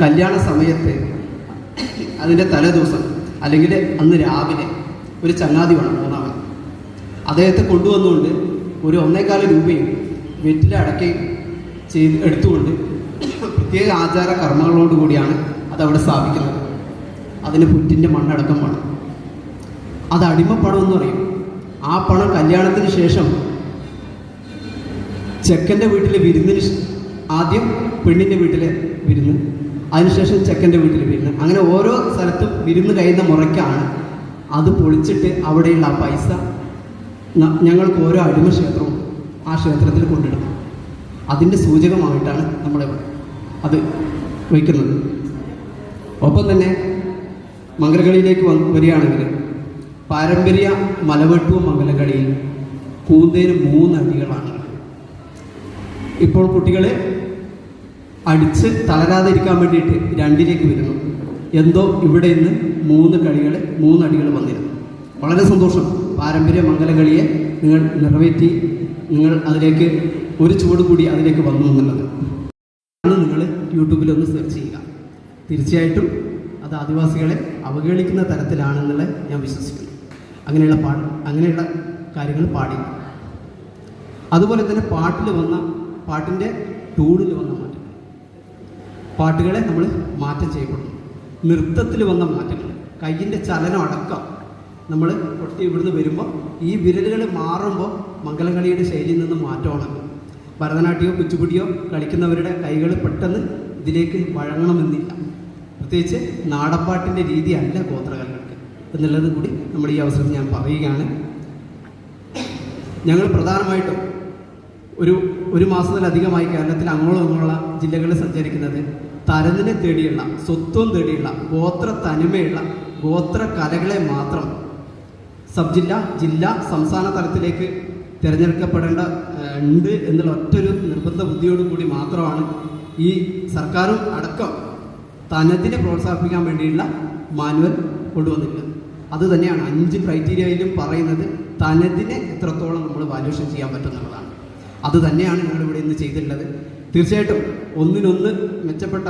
കല്യാണ സമയത്ത് അതിന്റെ തലേദിവസം അല്ലെങ്കിൽ അന്ന് രാവിലെ ഒരു ചങ്ങാതി വേണം മൂന്നാമൻ. അദ്ദേഹത്തെ കൊണ്ടുവന്നുകൊണ്ട് ഒരു ഒന്നേകാല രൂപയും വെറ്റില അടക്കയും ചെയ്ത് എടുത്തുകൊണ്ട് പ്രത്യേക ആചാര കർമ്മങ്ങളോട് കൂടിയാണ് അതവിടെ സ്ഥാപിക്കുന്നത്. അതിന് പുറ്റിന്റെ മണ്ണടക്കം വേണം. അത് അടിമപ്പണം എന്ന് പറയും. ആ പണം കല്യാണത്തിന് ശേഷം ചെക്കന്റെ വീട്ടിൽ വിരുന്നിന് ആദ്യം പെണ്ണിന്റെ വീട്ടിലെ വിരുന്ന് അതിനുശേഷം ചെക്കന്റെ വീട്ടിലെ വിരുന്ന്. അങ്ങനെ ഓരോ സ്ഥലത്തും വിരുന്ന് കഴിയുന്ന മുറയ്ക്കാണ് അത് പൊളിച്ചിട്ട് അവിടെയുള്ള ആ പൈസ ഞങ്ങൾക്ക് ഓരോ അടിമ ക്ഷേത്രവും ആ ക്ഷേത്രത്തിൽ കൊണ്ടിടും അതിന്റെ സൂചകമായിട്ടാണ് നമ്മളെ അത് വയ്ക്കുന്നത്. ഒപ്പം തന്നെ മംഗലകളിയിലേക്ക് വരികയാണെങ്കിൽ പാരമ്പര്യ മലവെട്ടുവ മംഗലകളിയിൽ കൂന്തേന് മൂന്ന് അടികളാണ് ഇപ്പോൾ കുട്ടികളെ അടിച്ച് തളരാതെ ഇരിക്കാൻ വേണ്ടിയിട്ട് രണ്ടിലേക്ക് വരുന്നു എന്തോ ഇവിടെ നിന്ന് മൂന്ന് കളികൾ മൂന്നടികൾ വന്നിരുന്നു. വളരെ സന്തോഷം. പാരമ്പര്യ മംഗലകളിയെ നിങ്ങൾ നിറവേറ്റി നിങ്ങൾ അതിലേക്ക് ഒരു ചുവട് കൂടി അതിലേക്ക് വന്നു എന്നുള്ളത്. ആണ് നിങ്ങൾ യൂട്യൂബിലൊന്ന് സെർച്ച് ചെയ്യുക. തീർച്ചയായിട്ടും അത് ആദിവാസികളെ അവഗണിക്കുന്ന തരത്തിലാണെന്നുള്ളത് ഞാൻ വിശ്വസിക്കുന്നു. അങ്ങനെയുള്ള പാട്ട് അങ്ങനെയുള്ള കാര്യങ്ങൾ പാടി അതുപോലെ തന്നെ പാട്ടിൽ വന്ന പാട്ടിന്റെ ടൂണിൽ വന്ന മാറ്റങ്ങൾ. പാട്ടുകളെ നമ്മൾ മാറ്റം ചെയ്യപ്പെടുന്നു. നൃത്തത്തിൽ വന്ന മാറ്റങ്ങൾ. കയ്യിന്റെ ചലനം അടക്കം നമ്മൾ പൊട്ടി ഇവിടുന്ന് വരുമ്പോൾ ഈ വിരലുകൾ മാറുമ്പോൾ മംഗലകളിയുടെ ശൈലിയിൽ നിന്ന് മാറ്റമാണ് ഭരതനാട്യമോ കുച്ചുപുടിയോ കളിക്കുന്നവരുടെ കൈകൾ പെട്ടെന്ന് ഇതിലേക്ക് വഴങ്ങണമെന്നില്ല. പ്രത്യേകിച്ച് രീതി രീതിയല്ല ഗോത്രകലകൾക്ക് എന്നുള്ളത് കൂടി നമ്മൾ ഈ അവസരത്തിൽ ഞാൻ പറയുകയാണ്. ഞങ്ങൾ പ്രധാനമായിട്ടും ഒരു ഒരു മാസത്തിലധികമായി കേരളത്തിൽ അങ്ങോളം അങ്ങോളമുള്ള ജില്ലകളിൽ സഞ്ചരിക്കുന്നത് തരനിനെ തേടിയുള്ള സ്വത്വം തേടിയുള്ള ഗോത്ര തനിമയുള്ള ഗോത്ര കലകളെ മാത്രം സബ് ജില്ല ജില്ല സംസ്ഥാന തലത്തിലേക്ക് തിരഞ്ഞെടുക്കപ്പെടേണ്ട ഉണ്ട് എന്നുള്ള ഒറ്റൊരു നിർബന്ധ ബുദ്ധിയോടുകൂടി മാത്രമാണ് ഈ സർക്കാരും അടക്കം തനതിനെ പ്രോത്സാഹിപ്പിക്കാൻ വേണ്ടിയുള്ള മാനുവൽ കൊണ്ടുവന്നിട്ടുള്ളത് അത് തന്നെയാണ് അഞ്ച് ക്രൈറ്റീരിയയിലും പറയുന്നത് തനതിനെ എത്രത്തോളം നമ്മൾ വാല്യൂഷൻ ചെയ്യാൻ പറ്റുന്നുള്ളതാണ് അത് തന്നെയാണ് ഞങ്ങളിവിടെ ഇന്ന് ചെയ്തിട്ടുള്ളത്. തീർച്ചയായിട്ടും ഒന്നിനൊന്ന് മെച്ചപ്പെട്ട